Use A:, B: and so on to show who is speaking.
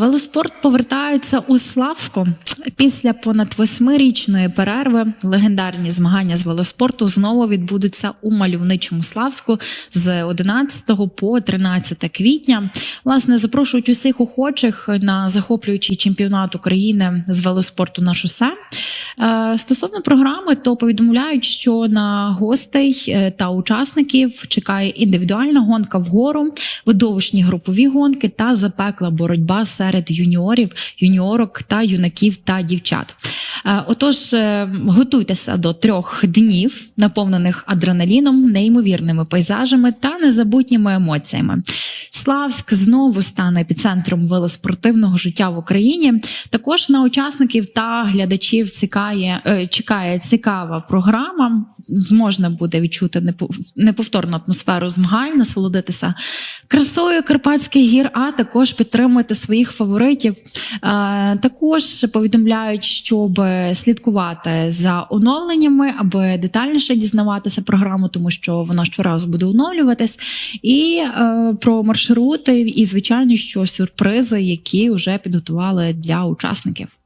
A: Велоспорт повертається у Славську. Після понад восьмирічної перерви легендарні змагання з велоспорту знову відбудуться у мальовничому Славську з 11 по 13 квітня. Власне, запрошують усіх охочих на захоплюючий чемпіонат України з велоспорту на шосе. Е, Стосовно програми, то повідомляють, що на гостей е, та учасників чекає індивідуальна гонка вгору, видовищні групові гонки та запекла боротьба серед юніорів, юніорок та юнаків та дівчат. Е, Отож, готуйтеся до трьох днів, наповнених адреналіном, неймовірними пейзажами та незабутніми емоціями. Славськ знову стане епіцентром велоспортивного життя в Україні. Також на учасників та глядачів цікає, е, чекає цікава програма. Можна буде відчути непов- неповторну атмосферу змагань, насолодитися красою Карпатських гір, а також підтримати своїх фаворитів. Е, Також повідомляють, щоб слідкувати за оновленнями, аби детальніше дізнаватися програму, тому що вона щоразу буде оновлюватись, і е, про маршрути, і звичайно, що сюрпризи, які вже підготували для учасників.